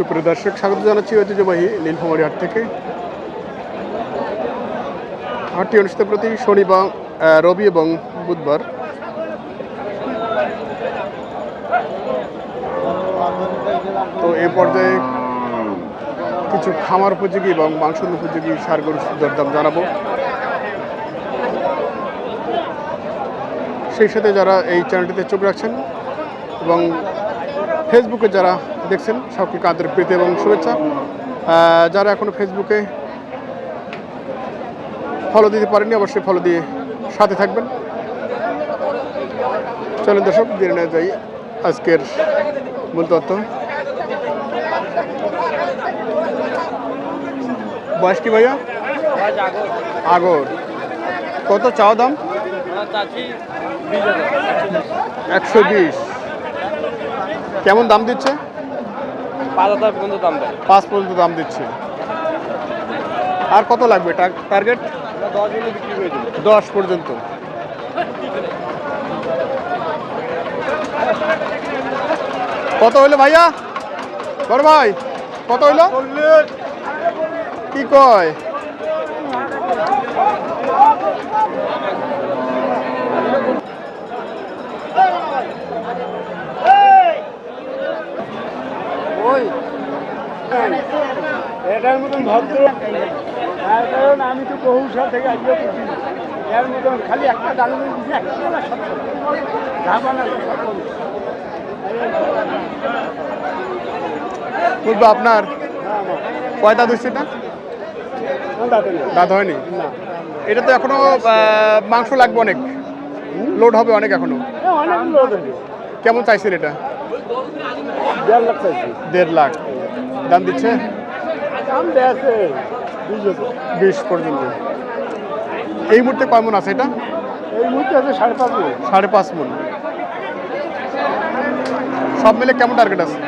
সুপ্রিয় দর্শক, স্বাগত জানাচ্ছি ঐতিহ্যবাহী নীলফামারী হাট থেকে। হাটটি অনুষ্ঠিত প্রতি শনিবার রবি এবং বুধবার। তো এ পর্যায়ে কিছু খামার উপযোগী এবং মাংস উপযোগী সার গরুর দরদাম জানাব। সেই সাথে যারা এই চ্যানেলটিতে চোখ রাখছেন এবং ফেসবুকে যারা দেখছেন, সকলকে আন্তরিক প্রীতি এবং শুভেচ্ছা। যারা এখনও ফেসবুকে ফলো দিতে পারেননি, অবশ্যই ফলো দিয়ে সাথে থাকবেন। চলেন দর্শক, জেনে নেওয়া যাই আজকের মূল তথ্য। বয়স কি ভাইয়া? আগর। কত চাও দাম? একশো বিশ। কেমন দাম দিচ্ছে? পাঁচ হাজার পর্যন্ত দাম দেয়। পাঁচ পর্যন্ত দাম দিচ্ছে। আর কত লাগবে টার- টার্গেট দশ পর্যন্ত। কত হইল ভাইয়া? বড় ভাই কত হইল? কি কয়? ওই। এটার মতন ভদ্র। তার কারণ আমি তো বহু সাল থেকে আজকে করছি এর মতন খালি একটা ডাল দিচ্ছি একটা সব বুঝব আপনার? কয় দাঁত হচ্ছে এটা? দাঁত হয়নি। এটা তো এখনও মাংস লাগবে অনেক। লোড হবে অনেক এখনও। হয়েছে। কেমন চাইছেন এটা? দেড় লাখ দেড় লাখ। দাম দিচ্ছে? দাম দেয়াছে বিশ পর্যন্ত। এই মুহূর্তে কয় মন আছে এটা? এই মুহূর্তে আছে সাড়ে পাঁচ মিনিট সাড়ে পাঁচ মন। সব মিলে কেমন টার্গেট আছে?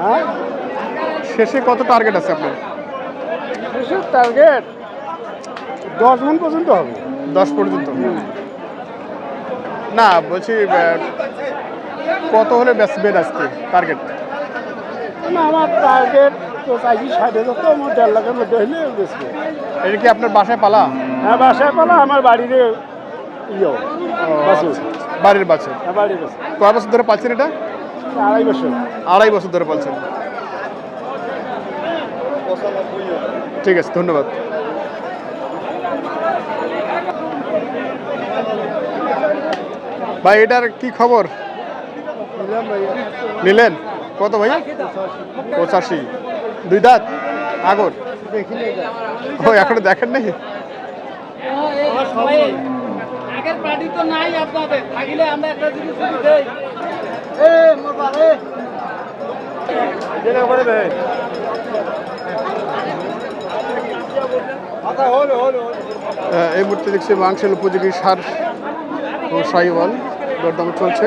হ্যাঁ? শেষে কত টার্গেট আছে আপনার? শেষের টার্গেট দশ মন পর্যন্ত হবে। দশ পর্যন্ত। না বলছি কত হলে বেচবেন আজকে টার্গেট না আমার টার্গেট তো চাইছি ষাট হাজার তো আমার দেড় লাখের মধ্যে হলে বেশি। এটা কি আপনার বাসায় পালা? হ্যাঁ বাসায় পালা আমার বাড়ির ইয়ে বাড়ির বাচ্চা হ্যাঁ বাড়ির বাসু কয় বছর ধরে পাচ্ছেন এটা? আড়াই বছর। আড়াই বছর ধরে পাচ্ছেন ঠিক আছে ধন্যবাদ। ভাই এটার কি খবর? নিলেন? কত ভাই? পঁচাশি। দুই দাঁত? আগর? ও, এখনও দেখেন নাই? এই মুহূর্তে দেখছি মাংসের উপযোগী সার ও সাইওয়াল দরদাম চলছে।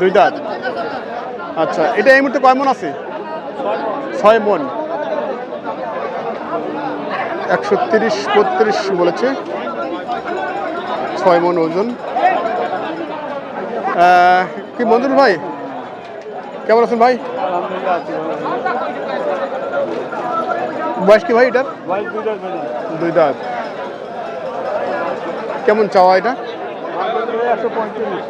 দুই দাঁত। আচ্ছা এটা এই মুহূর্তে কয় মন আছে? ছয় মন। একশো তিরিশ, বত্রিশ বলেছে। ছয় মন ওজন। কি মঞ্জুর ভাই? কেমন আছেন ভাই? বয়স কি ভাই এটার? দুই দাঁত। কেমন চাওয়া এটা? একশো পঁয়ত্রিশ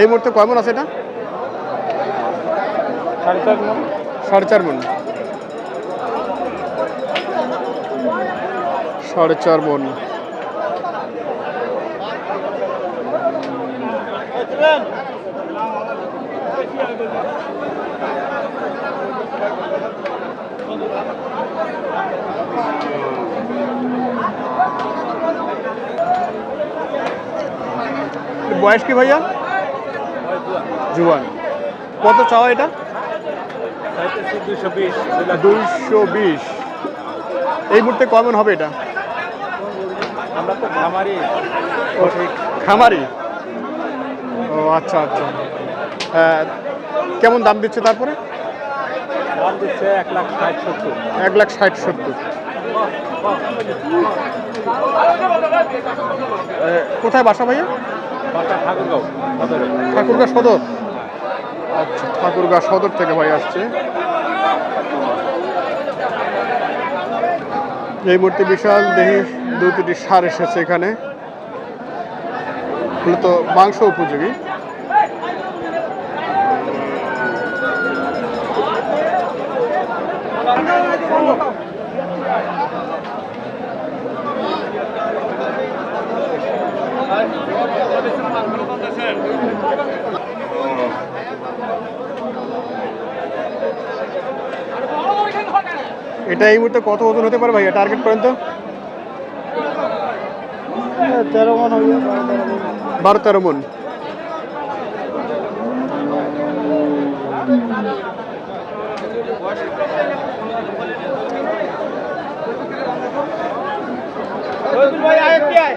এই মুহূর্তে কয়মন আছে এটা? সাড়ে চার মন। সাড়ে চার মন। বয়স কি ভাইয়া? জুয়ান। কত চাওয়া এটা? দুইশো বিশ। এই মুহূর্তে কমন হবে এটা? আমরা তো খামারি। ও, খামারি? ও আচ্ছা আচ্ছা। আহ, কেমন দাম দিচ্ছে তারপরে? দাম দিচ্ছে এক লাখ ষাট সত্তর। এক লাখ ষাট সত্তর। কোথায় বাসা ভাইয়া? বাটা ঠাকুরগাঁও সদর? আচ্ছা ঠাকুরগা সদর থেকে ভাই আসছে। এই মূর্তি বিশাল দেহি দু তিনটি সার এসেছে এখানে। মূলত মাংস উপযোগী। এটা এই মুহূর্তে কত ওজন হতে পারে ভাইয়া? টার্গেট পর্যন্ত তেরো মন হবে বারো তেরো মন। ভাই আয় কি আয়।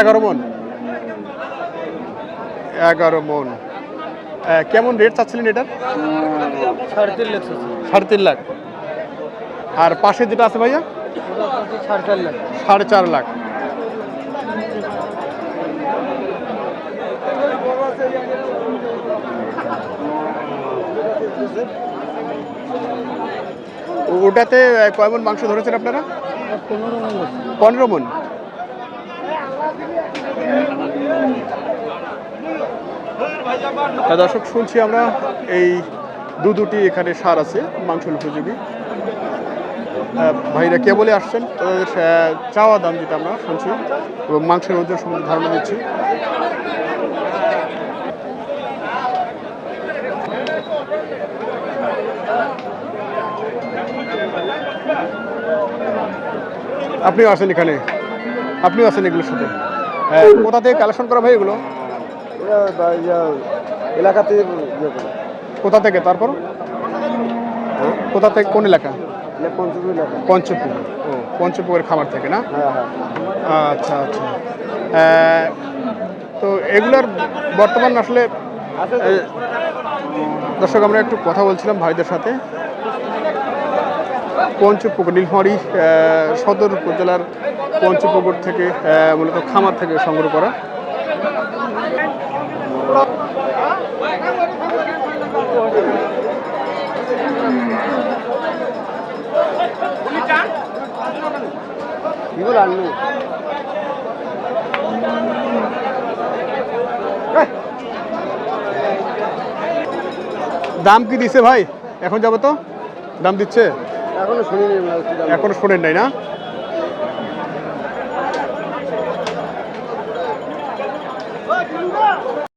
এগারো মন। এগারো মন। কেমন রেট চাচ্ছিলেন এটার সাড়ে তিন লাখ। সাড়ে তিন লাখ আর পাশে যেটা আছে ভাইয়া? সাড়ে চার লাখ। সাড়ে চার লাখ ওটাতে কয় মন মাংস ধরেছেন আপনারা? পনেরো মন পনেরো মন দর্শক, শুনছি আমরা এই দু দুটি এখানে সার আছে মাংস উপযোগী। ভাইরা কে বলে আসছেন, তাদের চাওয়া দাম যেটা আমরা শুনছি এবং মাংসের ওজন সম্বন্ধে ধারণা দিচ্ছি। আপনিও আছেন এখানে। আপনিও আছেন এগুলোর সাথে। কোথা থেকে কালেকশন করা ভাই এগুলো? এলাকাতে কোথা থেকে? তারপর? কোথা থেকে? কোন এলাকা? পঞ্চপুর ও পঞ্চপুরের খামার থেকে না? হ্যাঁ হ্যাঁ। আচ্ছা আচ্ছা। তো এগুলার বর্তমান আসলে দর্শক আমরা একটু কথা বলছিলাম ভাইদের সাথে। পঞ্চপুকুর নীলফামারী সদর উপজেলার পঞ্চপুকুর থেকে মূলত খামার থেকে সংগ্রহ করা। দাম কি দিছে ভাই? এখন যাব তো? দাম দিচ্ছে? এখনও শোনেন নাই না?